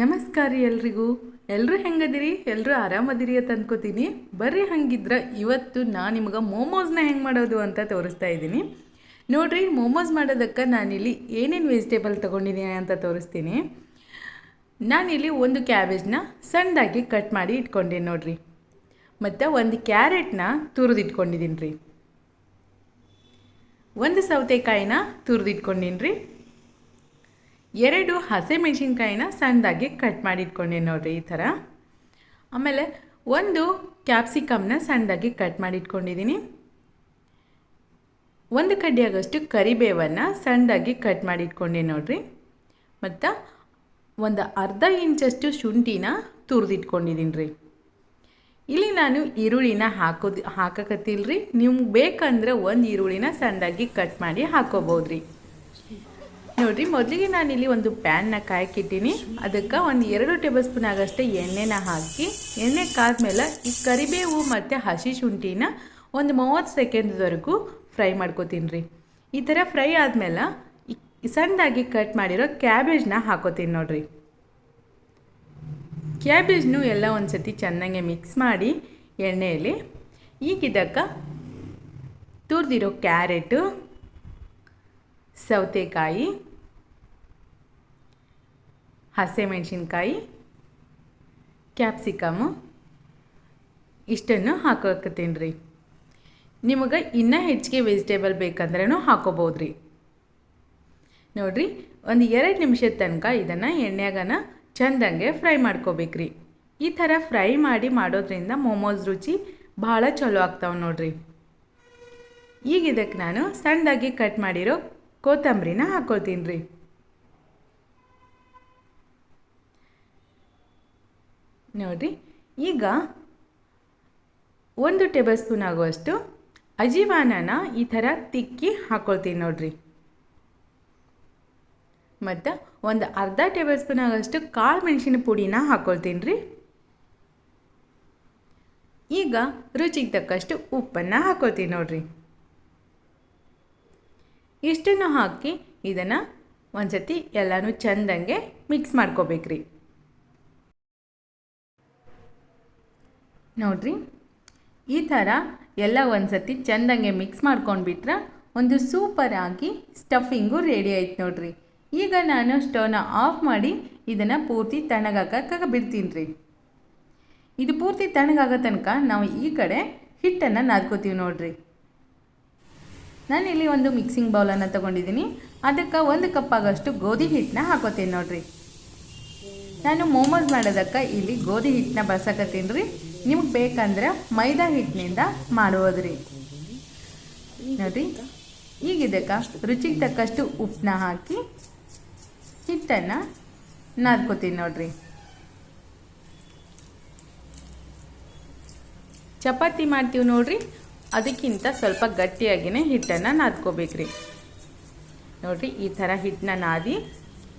ನಮಸ್ಕಾರ ರೀ ಎಲ್ರಿಗೂ. ಎಲ್ಲರೂ ಹೆಂಗದಿರಿ? ಎಲ್ಲರೂ ಆರಾಮದಿರಿ ಅಂತ ಅಂದ್ಕೋತೀನಿ ಬರ್ರಿ ಹಂಗಿದ್ರೆ ಇವತ್ತು ನಾನು ನಿಮ್ಗೆ ಮೋಮೋಸ್ನ ಹೆಂಗೆ ಮಾಡೋದು ಅಂತ ತೋರಿಸ್ತಾ ಇದ್ದೀನಿ. ನೋಡ್ರಿ, ಮೋಮೋಸ್ ಮಾಡೋದಕ್ಕೆ ನಾನಿಲ್ಲಿ ಏನೇನು ವೆಜಿಟೇಬಲ್ ತೊಗೊಂಡಿದ್ದೀನಿ ಅಂತ ತೋರಿಸ್ತೀನಿ. ನಾನಿಲ್ಲಿ ಒಂದು ಕ್ಯಾಬೇಜ್ನ ಸಣ್ಣದಾಗಿ ಕಟ್ ಮಾಡಿ ಇಟ್ಕೊಂಡೀನಿ ನೋಡ್ರಿ. ಮತ್ತು ಒಂದು ಕ್ಯಾರೆಟ್ನ ತುರಿದಿಟ್ಕೊಂಡಿದ್ದೀನಿ ರೀ ಒಂದು ಸೌತೆಕಾಯಿನ ತುರಿದಿಟ್ಕೊಂಡೀನಿ ರೀ ಎರಡು ಹಸಿಮೆಣಸಿನ್ಕಾಯಿನ ಸಣ್ಣದಾಗಿ ಕಟ್ ಮಾಡಿ ಇಟ್ಕೊಂಡೆ ನೋಡ್ರಿ ಈ ಥರ. ಆಮೇಲೆ ಒಂದು ಕ್ಯಾಪ್ಸಿಕಮ್ನ ಸಣ್ಣದಾಗಿ ಕಟ್ ಮಾಡಿ ಇಟ್ಕೊಂಡಿದ್ದೀನಿ ಒಂದು ಕಡ್ಡಿಯಾಗಷ್ಟು ಕರಿಬೇವನ್ನು ಸಣ್ಣದಾಗಿ ಕಟ್ ಮಾಡಿ ಇಟ್ಕೊಂಡೆ ನೋಡ್ರಿ. ಮತ್ತು ಒಂದು ಅರ್ಧ ಇಂಚಷ್ಟು ಶುಂಠಿನ ತುರಿದಿಟ್ಕೊಂಡಿದ್ದೀನಿ ರೀ. ಇಲ್ಲಿ ನಾನು ಈರುಳ್ಳಿನ ಹಾಕೋದು ಹಾಕಕತ್ತಿಲ್ಲ ರೀ ನಿಮ್ಗೆ ಬೇಕಂದ್ರೆ ಒಂದು ಈರುಳ್ಳಿನ ಸಣ್ಣದಾಗಿ ಕಟ್ ಮಾಡಿ ಹಾಕೋಬೋದು ರೀ ನೋಡಿರಿ, ಮೊದಲಿಗೆ ನಾನಿಲ್ಲಿ ಒಂದು ಪ್ಯಾನ್ನ ಕಾಯಕ್ಕಿಟ್ಟೀನಿ ಅದಕ್ಕೆ ಒಂದು ಎರಡು ಟೇಬಲ್ ಸ್ಪೂನ್ ಆಗಷ್ಟೇ ಎಣ್ಣೆನ ಹಾಕಿ, ಎಣ್ಣೆ ಕಾದ್ಮೇಲೆ ಈ ಕರಿಬೇವು ಮತ್ತು ಹಸಿ ಶುಂಠಿನ ಒಂದು ಮೂವತ್ತು ಸೆಕೆಂಡ್ವರೆಗೂ ಫ್ರೈ ಮಾಡ್ಕೋತೀನಿ ರೀ ಈ ಥರ ಫ್ರೈ ಆದಮೇಲೆ ಸಣ್ಣದಾಗಿ ಕಟ್ ಮಾಡಿರೋ ಕ್ಯಾಬೇಜ್ನ ಹಾಕೋತೀನಿ ನೋಡ್ರಿ. ಕ್ಯಾಬೇಜ್ನು ಎಲ್ಲ ಒಂದು ಸತಿ ಚೆನ್ನಾಗೆ ಮಿಕ್ಸ್ ಮಾಡಿ ಎಣ್ಣೆಯಲ್ಲಿ ಈಗ ಇದಕ್ಕೆ ತುರಿದಿರೋ ಕ್ಯಾರೆಟು ಸೌತೆಕಾಯಿ ಹಸಿಮೆಣಸಿನ್ಕಾಯಿ ಕ್ಯಾಪ್ಸಿಕಮು ಇಷ್ಟನ್ನು ಹಾಕೋಕತ್ತೀನಿ ರೀ ನಿಮಗೆ ಇನ್ನೂ ಹೆಚ್ಚಿಗೆ ವೆಜಿಟೇಬಲ್ ಬೇಕಂದ್ರೂ ಹಾಕೋಬೋದು ರೀ ನೋಡಿರಿ, ಒಂದು ಎರಡು ನಿಮಿಷದ ತನಕ ಇದನ್ನು ಎಣ್ಣೆಗನ ಚಂದಂಗೆ ಫ್ರೈ ಮಾಡ್ಕೋಬೇಕ್ರಿ. ಈ ಥರ ಫ್ರೈ ಮಾಡಿ ಮಾಡೋದ್ರಿಂದ ಮೋಮೋಸ್ ರುಚಿ ಭಾಳ ಚಲೋ ಆಗ್ತಾವೆ ನೋಡ್ರಿ. ಈಗ ಇದಕ್ಕೆ ನಾನು ಸಣ್ಣದಾಗಿ ಕಟ್ ಮಾಡಿರೋ ಕೊತ್ತಂಬರಿನ ಹಾಕೋತೀನಿ ರೀ ನೋಡಿರಿ. ಈಗ ಒಂದು ಟೇಬಲ್ ಸ್ಪೂನ್ ಆಗುವಷ್ಟು ಅಜಿವಾನನ ಈ ಥರ ತಿಕ್ಕಿ ಹಾಕ್ಕೊಳ್ತೀನಿ ನೋಡ್ರಿ. ಮತ್ತು ಒಂದು ಅರ್ಧ ಟೇಬಲ್ ಸ್ಪೂನ್ ಆಗೋಷ್ಟು ಕಾಳು ಮೆಣಸಿನ ಪುಡಿನ ಹಾಕ್ಕೊಳ್ತೀನಿ ರೀ. ಈಗ ರುಚಿಗೆ ತಕ್ಕಷ್ಟು ಉಪ್ಪನ್ನು ಹಾಕ್ಕೊಳ್ತೀನಿ ನೋಡ್ರಿ. ಇಷ್ಟನ್ನು ಹಾಕಿ ಇದನ್ನು ಒಂದು ಸತಿ ಎಲ್ಲನೂ ಚೆಂದಂಗೆ ಮಿಕ್ಸ್ ಮಾಡ್ಕೋಬೇಕ್ರಿ. ನೋಡ್ರಿ. ಈ ಥರ ಎಲ್ಲ ಒಂದ್ಸತಿ ಚೆಂದಂಗೆ ಮಿಕ್ಸ್ ಮಾಡ್ಕೊಂಡ್ಬಿಟ್ರೆ ಒಂದು ಸೂಪರಾಗಿ ಸ್ಟಫಿಂಗು ರೆಡಿ ಆಯ್ತು ನೋಡ್ರಿ. ಈಗ ನಾನು ಸ್ಟವ್ನ ಆಫ್ ಮಾಡಿ ಇದನ್ನು ಪೂರ್ತಿ ತಣ್ಣಗಾಕಕ್ಕೆ ಬಿಡ್ತೀನಿ ರೀ ಇದು ಪೂರ್ತಿ ತಣ್ಣಗಾಗೋ ತನಕ ನಾವು ಈ ಕಡೆ ಹಿಟ್ಟನ್ನು ನಾದ್ಕೋತೀವಿ ನೋಡ್ರಿ. ನಾನಿಲ್ಲಿ ಒಂದು ಮಿಕ್ಸಿಂಗ್ ಬೌಲನ್ನು ತೊಗೊಂಡಿದ್ದೀನಿ. ಅದಕ್ಕೆ ಒಂದು ಕಪ್ ಆಗೋಷ್ಟು ಗೋಧಿ ಹಿಟ್ಟನ್ನ ಹಾಕೋತೀನಿ ನೋಡ್ರಿ. ನಾನು ಮೋಮೋಸ್ ಮಾಡೋದಕ್ಕೆ ಇಲ್ಲಿ ಗೋಧಿ ಹಿಟ್ಟನ್ನ ಬಳಸಕತ್ತೀನಿ ರೀ. ನಿಮ್ಗೆ ಬೇಕಂದ್ರೆ ಮೈದಾ ಹಿಟ್ಟಿನಿಂದ ಮಾಡೋದು ರೀ ನೋಡಿರಿ ಈಗ ರುಚಿಗೆ ತಕ್ಕಷ್ಟು ಉಪ್ಪನ್ನ ಹಾಕಿ ಹಿಟ್ಟನ್ನು ನಾದ್ಕೋತೀನಿ ನೋಡ್ರಿ. ಚಪಾತಿ ಮಾಡ್ತೀವಿ ನೋಡ್ರಿ, ಅದಕ್ಕಿಂತ ಸ್ವಲ್ಪ ಗಟ್ಟಿಯಾಗಿನೇ ಹಿಟ್ಟನ್ನು ನಾದ್ಕೋಬೇಕ್ರಿ. ನೋಡ್ರಿ, ಈ ಥರ ಹಿಟ್ಟನ್ನ ನಾದಿ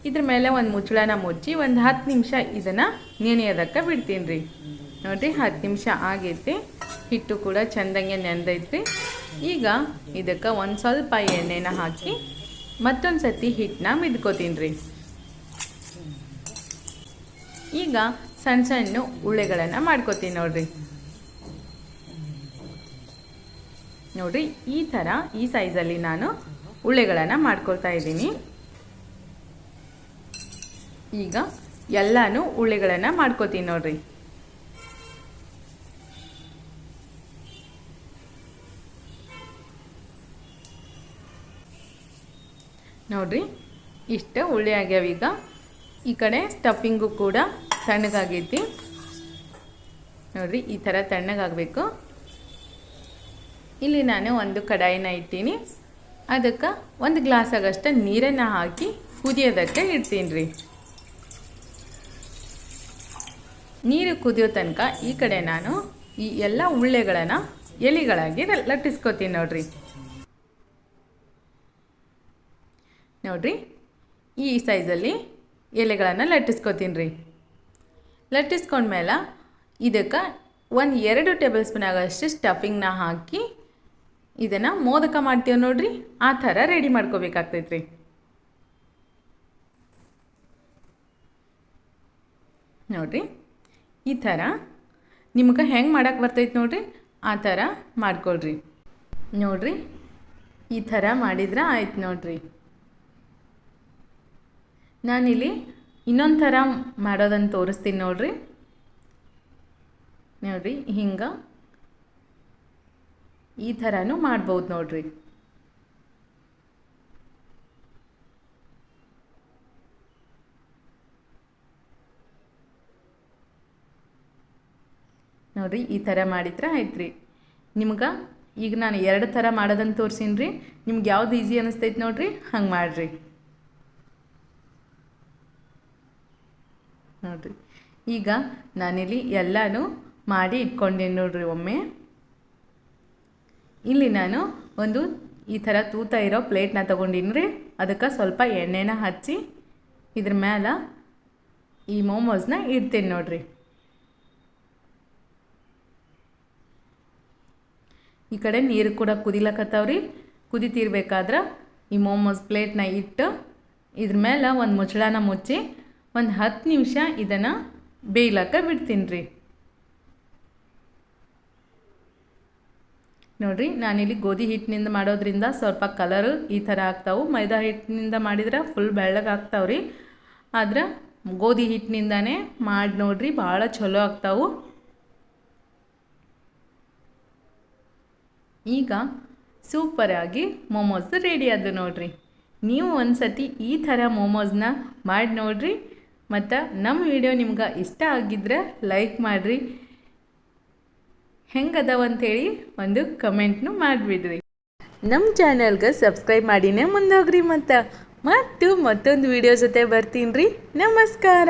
ಇದ್ರ ಮೇಲೆ ಒಂದು ಮುಚ್ಚಳನ ಮುಚ್ಚಿ ಒಂದು ಹತ್ತು ನಿಮಿಷ ಇದನ್ನು ನೆನೆಯೋದಕ್ಕೆ ಬಿಡ್ತೀನಿ ರೀ ನೋಡಿರಿ ಹತ್ತು ನಿಮಿಷ ಆಗೈತಿ. ಹಿಟ್ಟು ಕೂಡ ಚೆಂದಂಗೆ ನೆಂದೈತಿ ಈಗ ಇದಕ್ಕೆ ಒಂದು ಸ್ವಲ್ಪ ಎಣ್ಣೆನ ಹಾಕಿ ಮತ್ತೊಂದು ಸತಿ ಹಿಟ್ಟನ್ನ ಮಿದ್ಕೋತೀನಿ ರೀ ಈಗ ಸಣ್ಣ ಸಣ್ಣ ಉಳ್ಳೆಗಳನ್ನು ಮಾಡ್ಕೋತೀನಿ ನೋಡ್ರಿ. ನೋಡಿರಿ, ಈ ಥರ ಈ ಸೈಜಲ್ಲಿ ನಾನು ಉಳ್ಳೆಗಳನ್ನು ಮಾಡ್ಕೊಳ್ತಾ ಇದ್ದೀನಿ. ಈಗ ಎಲ್ಲಾನು ಉಳ್ಳೆಗಳನ್ನು ಮಾಡ್ಕೋತೀನಿ ನೋಡ್ರಿ. ನೋಡ್ರಿ, ಇಷ್ಟ ಉಳ್ಳಿ ಆಗ್ಯಾವ ಈಗ. ಈ ಕಡೆ ಸ್ಟಫಿಂಗು ಕೂಡ ತಣ್ಣಗಾಗೈತಿ. ನೋಡ್ರಿ, ಈ ಥರ ತಣ್ಣಗಾಗಬೇಕು. ಇಲ್ಲಿ ನಾನು ಒಂದು ಕಡಾಯಿನ ಇಟ್ಟೀನಿ. ಅದಕ್ಕೆ ಒಂದು ಗ್ಲಾಸ್ ಆಗಷ್ಟು ನೀರನ್ನು ಹಾಕಿ ಕುದಿಯೋದಕ್ಕೆ ಇಡ್ತೀನಿ ರೀ ನೀರು ಕುದಿಯೋ ತನಕ ಈ ಕಡೆ ನಾನು ಈ ಎಲ್ಲ ಉಳ್ಳೆಗಳನ್ನು ಎಲೆಗಳಾಗಿ ಲಟ್ಟಿಸ್ಕೊತೀನಿ ನೋಡ್ರಿ. ನೋಡ್ರಿ. ಈ ಸೈಜಲ್ಲಿ ಎಲೆಗಳನ್ನು ಲಟ್ಟಿಸ್ಕೊತೀನಿ ರೀ ಲಟ್ಟಿಸ್ಕೊಂಡ್ಮೇಲೆ ಇದಕ್ಕೆ ಒಂದು ಎರಡು ಟೇಬಲ್ ಸ್ಪೂನ್ ಆಗೋಷ್ಟು ಸ್ಟಫಿಂಗ್ನ ಹಾಕಿ ಇದನ್ನು ಮೋದಕ ಮಾಡ್ತೀವಿ ನೋಡ್ರಿ. ಆ ಥರ ರೆಡಿ ಮಾಡ್ಕೋಬೇಕಾಗ್ತೈತೆ ರೀ ನೋಡಿರಿ. ಈ ಥರ ನಿಮ್ಗೆ ಹೆಂಗೆ ಮಾಡೋಕ್ಕೆ ಬರ್ತೈತೆ ನೋಡಿರಿ. ಆ ಥರ ಮಾಡ್ಕೊಳ್ರಿ. ನೋಡಿರಿ. ಈ ಥರ ಮಾಡಿದ್ರೆ ಆಯ್ತು ನೋಡಿರಿ. ನಾನಿಲ್ಲಿ ಇನ್ನೊಂದು ಥರ ಮಾಡೋದನ್ನು ತೋರಿಸ್ತೀನಿ ನೋಡ್ರಿ. ನೋಡ್ರಿ, ಹಿಂಗೆ. ಈ ಥರನೂ ಮಾಡ್ಬೋದು ನೋಡ್ರಿ. ನೋಡ್ರಿ, ಈ ಥರ ಮಾಡಿದ್ರೆ ಆಯ್ತು ರೀ ನಿಮ್ಗೆ ಈಗ ನಾನು ಎರಡು ಥರ ಮಾಡೋದನ್ನು ತೋರಿಸೀನಿ ರೀ ನಿಮ್ಗೆ ಯಾವ್ದು ಈಸಿ ಅನ್ನಿಸ್ತೈತೆ ನೋಡಿರಿ, ಹಂಗೆ ಮಾಡಿರಿ. ನೋಡಿರಿ ಈಗ ನಾನಿಲ್ಲಿ ಎಲ್ಲನೂ ಮಾಡಿ ಇಟ್ಕೊಂಡೇನೆ ನೋಡ್ರಿ ಒಮ್ಮೆ. ಇಲ್ಲಿ ನಾನು ಒಂದು ಈ ಥರ ತೂತ ಇರೋ ಪ್ಲೇಟ್ನ ತೊಗೊಂಡಿನಿ ರೀ. ಅದಕ್ಕೆ ಸ್ವಲ್ಪ ಎಣ್ಣೆನ ಹಚ್ಚಿ ಇದ್ರ ಮೇಲೆ ಈ ಮೋಮೋಸ್ನ ಇಡ್ತೀನಿ ನೋಡ್ರಿ. ಈ ಕಡೆ ನೀರು ಕೂಡ ಕುದಿಲಕತ್ತಾವ್ರಿ. ಕುದಿತಿರ್ಬೇಕಾದ್ರೆ ಈ ಮೋಮೋಸ್ ಪ್ಲೇಟ್ನ ಇಟ್ಟು ಇದ್ರ ಮೇಲೆ ಒಂದು ಮುಚ್ಚಳನ ಮುಚ್ಚಿ ಒಂದು ಹತ್ತು ನಿಮಿಷ ಇದನ್ನು ಬೇಯ್ಲಕ್ಕ ಬಿಡ್ತೀನಿ ರೀ ನೋಡಿರಿ, ನಾನಿಲ್ಲಿ ಗೋಧಿ ಹಿಟ್ಟಿನಿಂದ ಮಾಡೋದ್ರಿಂದ ಸ್ವಲ್ಪ ಕಲರು ಈ ಥರ ಆಗ್ತಾವೆ. ಮೈದಾ ಹಿಟ್ಟಿನಿಂದ ಮಾಡಿದ್ರೆ ಫುಲ್ ಬೆಳ್ಳಗೆ ರೀ ಆದ್ರೆ ಗೋಧಿ ಹಿಟ್ಟಿನಿಂದಾನೇ ಮಾಡಿ ನೋಡ್ರಿ, ಭಾಳ ಚಲೋ ಆಗ್ತಾವೆ. ಈಗ ಸೂಪರಾಗಿ ಮೋಮೋಸ್ ರೆಡಿ ಅದು ನೋಡ್ರಿ. ನೀವು ಒಂದು ಸತಿ ಈ ಥರ ಮೋಮೋಸ್ನ ಮಾಡಿ ನೋಡ್ರಿ. ಮತ್ತು ನಮ್ಮ ವಿಡಿಯೋ ನಿಮ್ಗೆ ಇಷ್ಟ ಆಗಿದ್ರೆ ಲೈಕ್ ಮಾಡಿರಿ. ಹೇಳಿ ಒಂದು ಕಮೆಂಟ್ನು ಮಾಡಿಬಿಡ್ರಿ. ನಮ್ಮ ಚಾನಲ್ಗೆ ಸಬ್ಸ್ಕ್ರೈಬ್ ಮಾಡಿನೇ ಮುಂದೋಗ್ರಿ ಮತ್ತು. ಮತ್ತು ಮತ್ತೊಂದು ವಿಡಿಯೋ ಜೊತೆ ಬರ್ತೀನಿ ರೀ ನಮಸ್ಕಾರ.